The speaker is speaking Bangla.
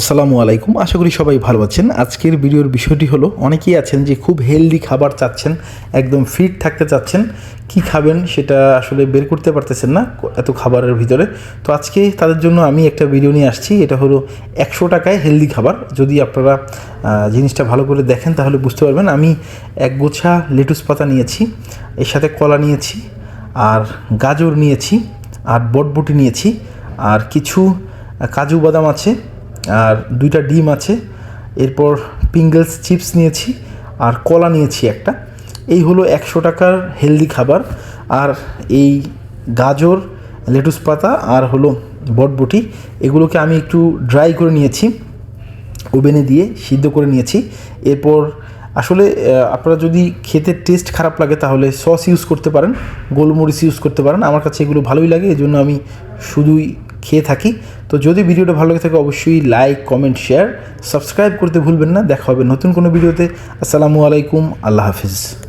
আসসালামু আলাইকুম, আশা করি সবাই ভালো আছেন। আজকের ভিডিওর বিষয়টি হলো, অনেকেই আছেন যে খুব হেলদি খাবার চাচ্ছেন, একদম ফিট থাকতে চাচ্ছেন, কি খাবেন সেটা আসলে বের করতে পারতেছেন না এত খাবারের ভিতরে। তো আজকে তাদের জন্য আমি একটা ভিডিও নিয়ে আসছি, এটা হলো একশো টাকায় হেলদি খাবার। যদি আপনারা জিনিসটা ভালো করে দেখেন তাহলে বুঝতে পারবেন, আমি এক গোছা লেটুস পাতা নিয়েছি, এর সাথে কলা নিয়েছি, আর গাজর নিয়েছি, আর বটবটি নিয়েছি, আর কিছু কাজু বাদাম আছে আর দুইটা ডিম আছে। এরপর পিঙ্গলস চিপস নিয়েছি আর কলা নিয়েছি একটা। এই হলো একশো টাকার হেলদি খাবার। আর এই গাজর, লেটুস পাতা আর হলো বটবটি, এগুলোকে আমি একটু ড্রাই করে নিয়েছি। ওভেনে দিয়ে সিদ্ধ করে নিয়েছি। এরপর আসলে আপনারা যদি খেতে টেস্ট খারাপ লাগে তাহলে সস ইউজ করতে পারেন, গোলমরিচ ইউজ করতে পারেন। আমার কাছে এগুলো ভালোই লাগে এই জন্য আমি শুধুই খেয়ে থাকি। তো যদি ভিডিওটা ভালো লাগে থাকে, অবশ্যই লাইক কমেন্ট শেয়ার সাবস্ক্রাইব করতে ভুলবেন না। দেখা হবে নতুন কোনো ভিডিওতে। আসসালামু আলাইকুম, আল্লাহ হাফিজ।